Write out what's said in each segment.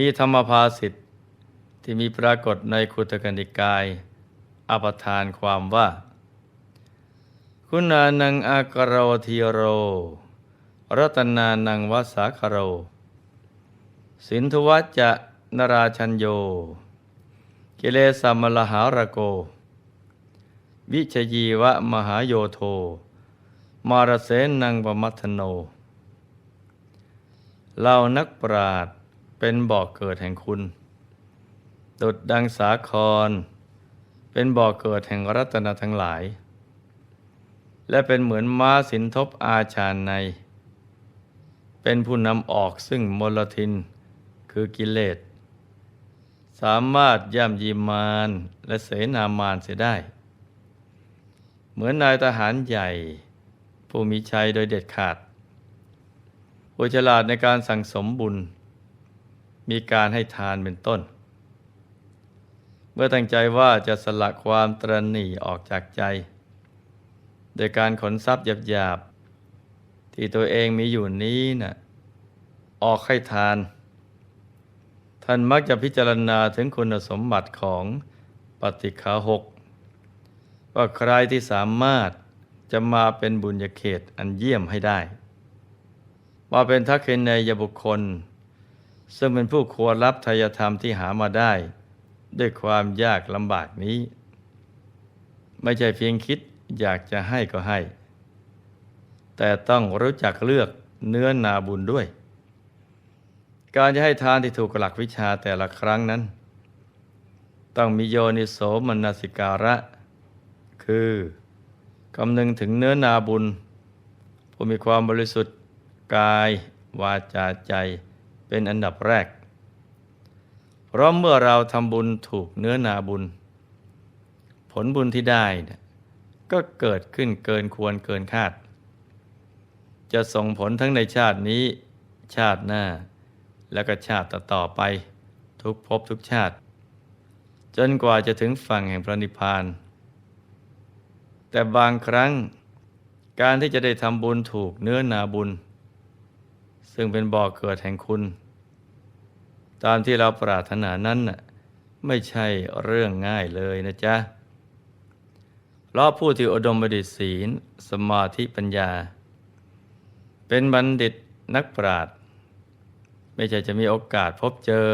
มีธรรมภาสิทธิ์ที่มีปรากฏในคุตกนิกาย อปทานความว่า คุณานังอากรโรธีโร รัตนานังวัสสาคโร สินทวัจจะนราชัญโย กิเลสมลหารโก วิชยีวะมหาโยโท มารเสนังปมัทโนเรานักปราด เป็นบ่อกเกิดแห่งคุณ ดุดดังสาคร เป็นบ่อกเกิดแห่งรัตนทั้งหลาย และเป็นเหมือนม้าสินทบอาชาใน เป็นผู้นำออกซึ่งมลทินคือกิเลส สามารถย่ำยีมารและเสนามารเสียได้ เหมือนนายทหารใหญ่ ผู้มีชัยโดยเด็ดขาดผู้ฉลาดในการสั่งสมบุญ มีการให้ทานเป็นต้น เมื่อตั้งใจว่าจะสละความตรณีออกจากใจ โดยการขนทรัพย์หยาบๆที่ตัวเองมีอยู่นี้นะ่ะออกให้ทาน ท่านมักจะพิจารณาถึงคุณสมบัติของปฏิฆาหกว่าใครที่สามารถจะมาเป็นบุญญาเขตอันเยี่ยมให้ได้ มาเป็นทักษิณในยบุคคล ซึ่งเป็นผู้ควรรับทายธรรมที่หามาได้ ด้วยความยากลำบากนี้ ไม่ใช่เพียงคิดอยากจะให้ก็ให้ แต่ต้องรู้จักเลือกเนื้อนาบุญด้วย การจะให้ทานที่ถูกหลักวิชาแต่ละครั้งนั้น ต้องมีโยนิโสมนสิการะ คือกำนึงถึงเนื้อนาบุญผู้มีความบริสุทธิ์กายวาจาใจ เป็นอันดับแรก เพราะเมื่อเราทำบุญถูกเนื้อนาบุญ ผลบุญที่ได้ก็เกิดขึ้นเกินควรเกินคาด จะส่งผลทั้งในชาตินี้ ชาติหน้า แล้วก็ชาติต่อไป ทุกภพทุกชาติ จนกว่าจะถึงฝั่งแห่งพระนิพพาน แต่บางครั้งการที่จะได้ทำบุญถูกเนื้อนาบุญ ซึ่งเป็นบ่อกเกิดแห่งคุณ ตามที่เราปรารถนานั้นน่ะไม่ใช่เรื่องง่ายเลยนะจ๊ะเพราะผู้ที่อุดมบดิศีล สมาธิปัญญา เป็นบัณฑิตนักปราชญ์ไม่ใช่จะมีโอกาสพบเจอ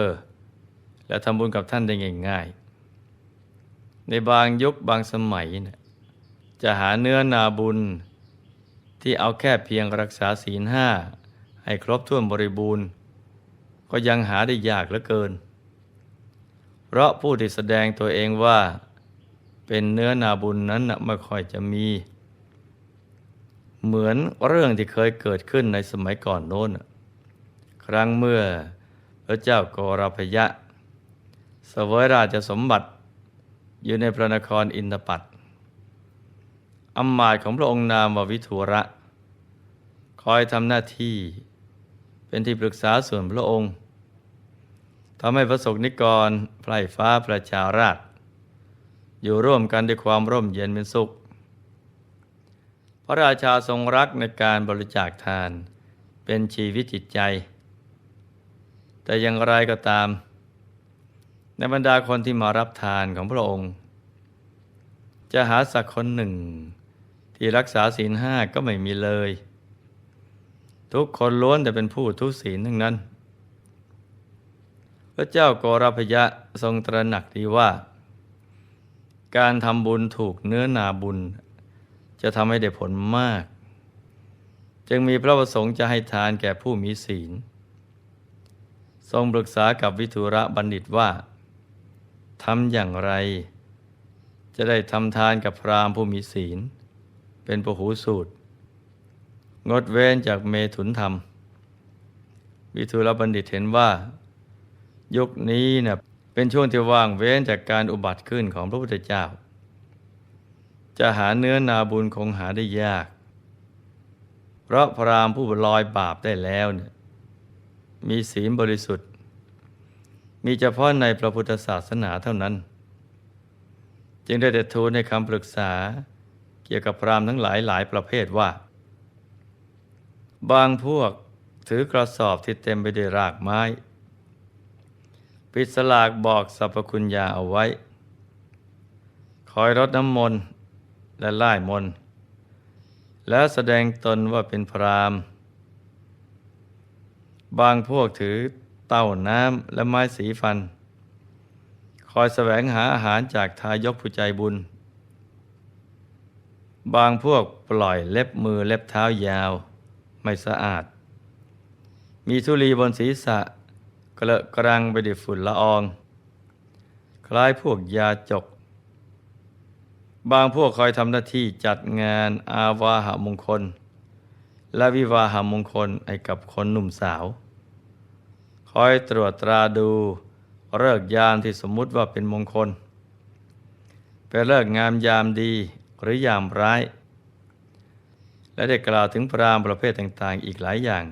และทำบุญกับท่านได้ง่ายๆในบางยุคบางสมัยนะจะหาเนื้อนาบุญที่เอาแค่เพียงรักษาศีลห้า ให้ครบถ้วนบริบูรณ์ ก็ยังหาได้ยากเหลือเกิน เพราะผู้ที่แสดงตัวเองว่า เป็นเนื้อนาบุญนั้นนะไม่ค่อยจะมี เหมือนเรื่องที่เคยเกิดขึ้นในสมัยก่อนโน้น ครั้งเมื่อพระเจ้าโกรพยะเสวยราชสมบัติอยู่ในพระนครอินทปัตอำมาตย์ของพระองค์นามววิทุระ คอยทำหน้าที่ เป็นที่ปรึกษาส่วนพระองค์ทำให้พระสงฆ์นิกรไพร่ฟ้าประชาราช อยู่ร่วมกันด้วยความร่มเย็นเป็นสุข พระราชาทรงรักในการบริจาคทานเป็นชีวิตจิตใจ แต่อย่างไรก็ตาม ในบรรดาคนที่มารับทานของพระองค์ จะหาสักคนหนึ่ง ที่รักษาศีลห้าก็ไม่มีเลย ทุกคนล้วนแต่เป็นผู้ทุศีลทั้งนั้น พระเจ้าโกรพยะทรงตระหนักดีว่า การทำบุญถูกเนื้อนาบุญ จะทำให้ได้ผลมาก จึงมีพระประสงค์จะให้ทานแก่ผู้มีศีล ทรงปรึกษากับวิทุระบัณฑิตว่าทำอย่างไร จะได้ทำทานกับพรามผู้มีศีล เป็นปหูสูตร งดเว้นจากเมถุนธรรม วิทุรบัณฑิตเห็นว่า ยุคนี้เนะ่ยเป็นช่วงที่ว่างเว้นจากการอุบัติขึ้นของพระพุทธเจ้า จะหาเนื้อนาบุญคงหาได้ยาก เพราะพรามผู้ลอยบาปได้แล้วเนี่ยมีศีลบริสุทธิ์ มีเฉพาะในพระพุทธศาสนาเท่านั้น จึงได้แต่ทูลในคำปรึกษาเกี่ยวกับพรามทั้งหลายหลายประเภทว่า บางพวกถือกระสอบที่เต็มไปด้วยรากไม้ ปิดสลากบอกสรรพคุณยาเอาไว้ คอยรดน้ำมนต์และไล่มนต์ แล้วแสดงตนว่าเป็นพรามบางพวกถือเต้าน้ำและไม้สีฟัน คอยแสวงหาอาหารจากทายกผู้ใจบุญ บางพวกปล่อยเล็บมือเล็บเท้ายาว ไม่สะอาด มีธุลีบนศีรษะกระกรังไปด้วยฝุ่นละออง คล้ายพวกยาจก บางพวกคอยทำหน้าที่จัดงานอาวาหมงคล และวิวาหมงคลให้กับคนหนุ่มสาว คอยตรวจตราดูเลิกยามที่สมมุติว่าเป็นมงคลเป็นเลิกงามยามดีหรือยามร้าย และได้กล่าวถึงพรามประเภทต่างๆ อีกหลายอย่าง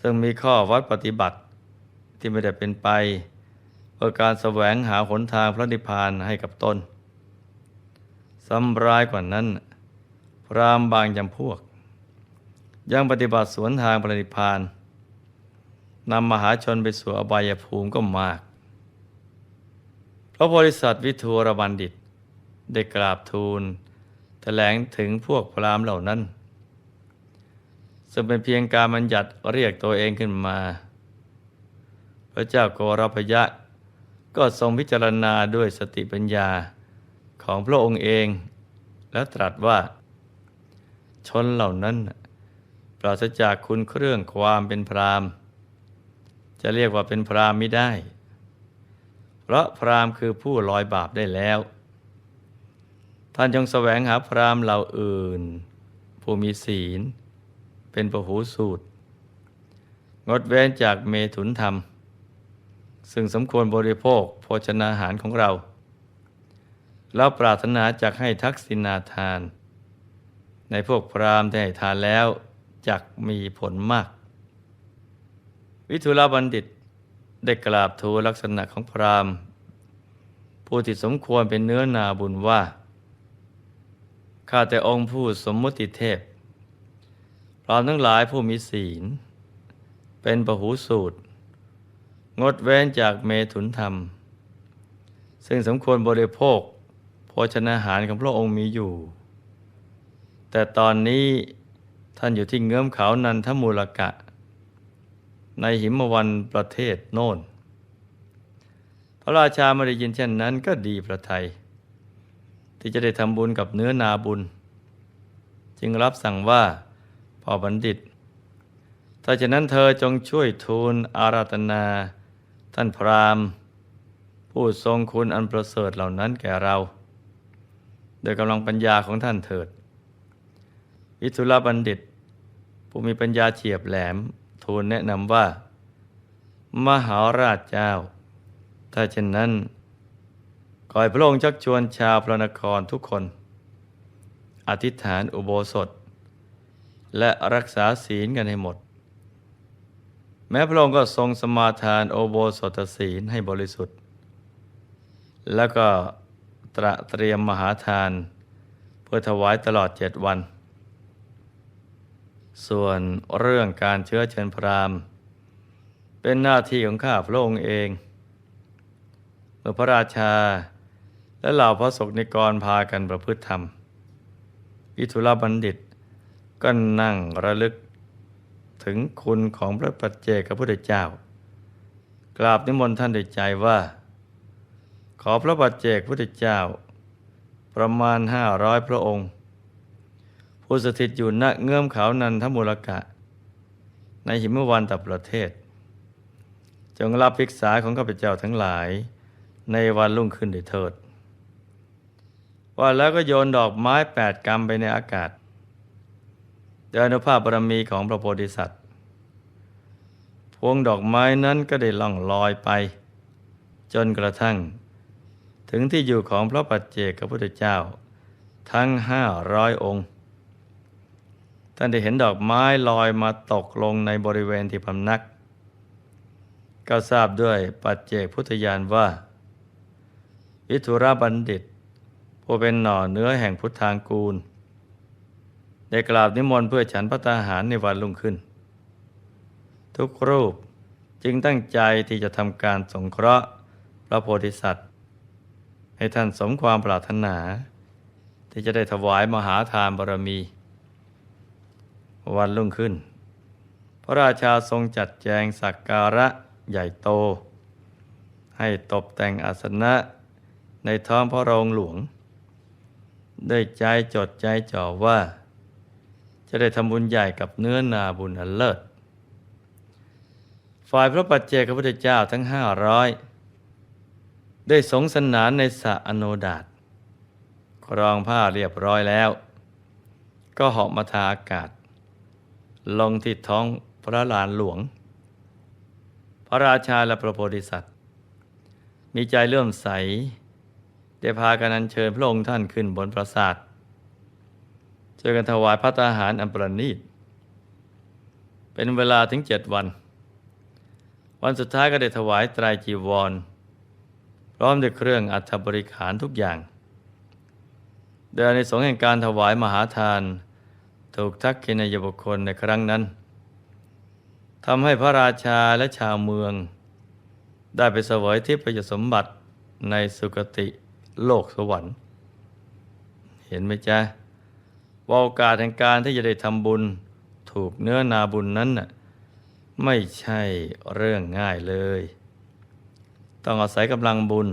ซึ่งมีข้อวัดปฏิบัติที่ไม่ได้เป็นไปเพื่อการแสวงหาหนทางพระนิพพานให้กับตนสำร้ายกว่านั้น พรามบางจำพวก ยังปฏิบัติสวนทางพระนิพพานนำมหาชนไปสู่อบายภูมิก็มาก พระโพธิสัตว์วิทูรบัณฑิต ได้กราบทูล ลงถึงพวกพรามเหล่านั้น ซึ่งเป็นเพียงการบัญญัติเรียกตัวเองขึ้นมา พระเจ้าโกรพยะ ก็ทรงพิจารณาด้วยสติปัญญาของพระองค์เอง แล้วตรัสว่า ชนเหล่านั้น ปราศจากคุณเครื่องความเป็นพรามจะเรียกว่าเป็นพรามไม่ได้ เพราะพรามคือผู้ลอยบาปได้แล้ว ท่านจงแสวงหาพรามเหล่าอื่น ผู้มีศีล เป็นประหูสูตร งดเว้นจากเมถุนธรรม ซึ่งสมควรบริโภคโภชนาหารของเรา แล้วปรารถนาจากให้ทักษิณาทาน ในพวกพรามที่ให้ทานแล้วจักมีผลมาก วิทุลบัณฑิตได้กราบทูลลักษณะของพรามผู้ที่สมควรเป็นเนื้อนาบุญว่า ข้าแต่องค์ผู้สมมุติเทพพรามทั้งหลายผู้มีศีล เป็นประหูสูตร งดเว้นจากเมถุนธรรม ซึ่งสมควรบริโภคโภชนาหารของพระองค์มีอยู่ แต่ตอนนี้ท่านอยู่ที่เงื้อมเขานันทมูลกะ ในหิมวันประเทศโน่น พระราชาไม่ได้ยินเช่นนั้นก็ดีพระไทย ที่จะได้ทำบุญกับเนื้อนาบุญ จึงรับสั่งว่าพ่อบัณฑิต ถ้าฉะนั้นเธอจงช่วยทูลอาราธนา ท่านพราหมณ์ ผู้ทรงคุณอันประเสริฐเหล่านั้นแก่เรา โดยกำลังปัญญาของท่านเถิด วิทุลบัณฑิต ผู้มีปัญญาเฉียบแหลม ทูลแนะนำว่า มหาราชเจ้า ถ้าเช่นนั้น ขอให้พระองค์ชักชวนชาวพระนครทุกคน อธิษฐานอุโบสถ และรักษาศีลกันให้หมด แม้พระองค์ก็ทรงสมาทานโอโบสถศีลให้บริสุทธิ์ แล้วก็ตระเตรียมมหาทาน เพื่อถวายตลอดเจ็ดวัน ส่วนเรื่องการเชื้อเชิญพราหมณ์ เป็นหน้าที่ของข้าพระองค์เองเมื่อพระราชา และเหล่าพระสงฆ์ในกรพากันประพฤติธรรมวิทุลบัณฑิตก็นั่งระลึกถึงคุณของพระปัจเจกพระพุทธเจ้า กราบนิมนต์ท่านด้วยใจว่า ขอพระปัจเจกพุทธเจ้า ประมาณห้าร้อยพระองค์ ผู้สถิตอยู่ณเงื่อมเขานันทมูลกะ ในหิมวันตับประเทศ จงรับภิกษาของข้าพเจ้าทั้งหลายในวันรุ่งขึ้นด้วยเถิด ว่าแล้วก็โยนดอกไม้แปดกำไปในอากาศโดยอนุภาพบารมีของพระโพธิสัตว์ พวงดอกไม้นั้นก็ได้ล่องลอยไป จนกระทั่ง ถึงที่อยู่ของพระปัจเจกพระพุทธเจ้า ทั้งห้าร้อยองค์ ท่านได้เห็นดอกไม้ลอยมาตกลงในบริเวณที่พำนัก ก็ทราบด้วยปัจเจกพุทธญาณว่าวิทุราบัณฑิต ผู้เป็นหน่อเนื้อแห่งพุทธางกูล ได้กราบนิมนต์เพื่อฉันพระตาหารในวันรุ่งขึ้น ทุกรูปจึงตั้งใจที่จะทำการสงเคราะห์พระโพธิสัตว์ ให้ท่านสมความปรารถนา ที่จะได้ถวายมหาทานบารมี วันรุ่งขึ้น พระราชาทรงจัดแจงสักการะใหญ่โต ให้ตกแต่งอาสนะในท้องพระโรงหลวง ด้วยใจจดใจจ่อว่า จะได้ทำบุญใหญ่กับเนื้อนาบุญอันเลิศ ฝ่ายพระปัจเจกพุทธเจ้าทั้งห้าร้อยได้สงสนานในสะอโนดาตครองผ้าเรียบร้อยแล้ว ก็เหาะมาทาอากาศ ลงที่ท้องพระลานหลวง พระราชาและพระโพธิสัตว์ มีใจเลื่อมใส ได้พากันอัญเชิญพระองค์ท่านขึ้นบนปราสาทเจอกันถวายพระตาหารอันประณีตเป็นเวลาถึงเจ็ดวัน วันสุดท้ายก็ได้ถวายไตรจีวร พร้อมด้วยเครื่องอัฐบริขารทุกอย่างโดยในสงส์แห่งการถวายมหาทาน ถูกทักขินายบุคคลในครั้งนั้นทำให้พระราชาและชาวเมือง ได้ไปเสวยทิพยสมบัติในสุคติ โลกสวรรค์ เห็นไหมจ๊ะว่าโอกาสแห่งการที่จะได้ทำบุญ ถูกเนื้อนาบุญนั้นน่ะไม่ใช่เรื่องง่ายเลย ต้องอาศัยกำลังบุญ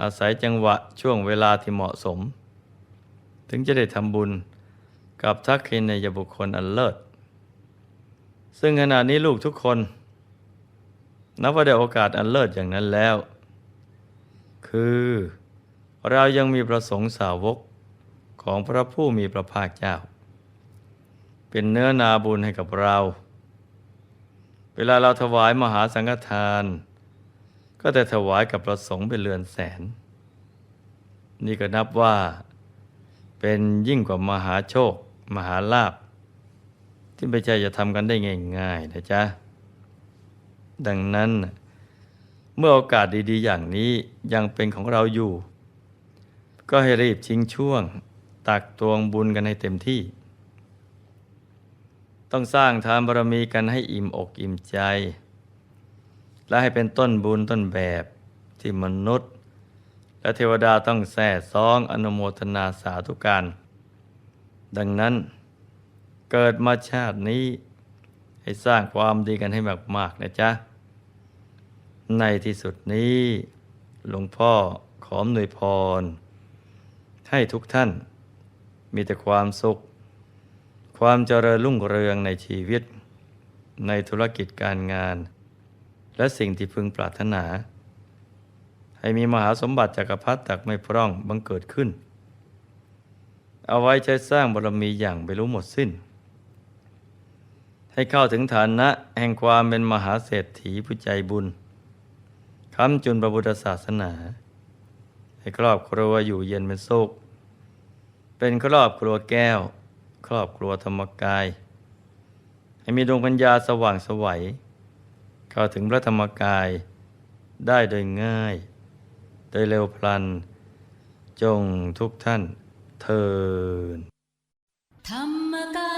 อาศัยจังหวะช่วงเวลาที่เหมาะสม ถึงจะได้ทำบุญกับทักษิณยบุคคลอันเลิศ ซึ่งขณะนี้ลูกทุกคน นับว่าได้โอกาสอันเลิศอย่างนั้นแล้ว คือเรายังมีประสงค์สาวกของพระผู้มีพระภาคเจ้า เป็นเนื้อนาบุญให้กับเรา เวลาเราถวายมหาสังฆทาน ก็จะถวายกับประสงค์เป็นเรือนแสน นี่ก็นับว่า เป็นยิ่งกว่ามหาโชค มหาลาภที่ไม่ใช่จะทำกันได้ง่ายๆนะจ๊ะ ดังนั้น เมื่อโอกาสดีๆ อย่างนี้ยังเป็นของเราอยู่ ก็ให้รีบชิงช่วง ตักตวงบุญกันให้เต็มที่ ต้องสร้างทานบารมีกันให้อิ่มอกอิ่มใจ และให้เป็นต้นบุญต้นแบบที่มนุษย์ และเทวดาต้องแส่ซองอนุโมทนาสาธุการ ดังนั้นเกิดมาชาตินี้ให้สร้างความดีกันให้มากๆนะจ๊ะ ในที่สุดนี้ หลวงพ่อขออำนวยพร ให้ทุกท่าน มีแต่ความสุข ความเจริญรุ่งเรืองในชีวิต ในธุรกิจการงาน และสิ่งที่พึงปรารถนา ให้มีมหาสมบัติจักรพรรดิตักไม่พร่องบังเกิดขึ้น เอาไว้ใช้สร้างบารมีอย่างไม่รู้หมดสิ้น ให้เข้าถึงฐานะแห่งความเป็นมหาเศรษฐีผู้ใจบุญ ค้ำจุนพระพุทธศาสนา ให้ครอบครัวอยู่เย็นเป็นสุข เป็นครอบครัวแก้ว ครอบครัวธรรมกาย ให้มีดวงปัญญาสว่างสวัยเข้าถึงพระธรรมกายได้โดยง่าย โดยเร็วพลัน จงทุกท่านเทินธรรมกา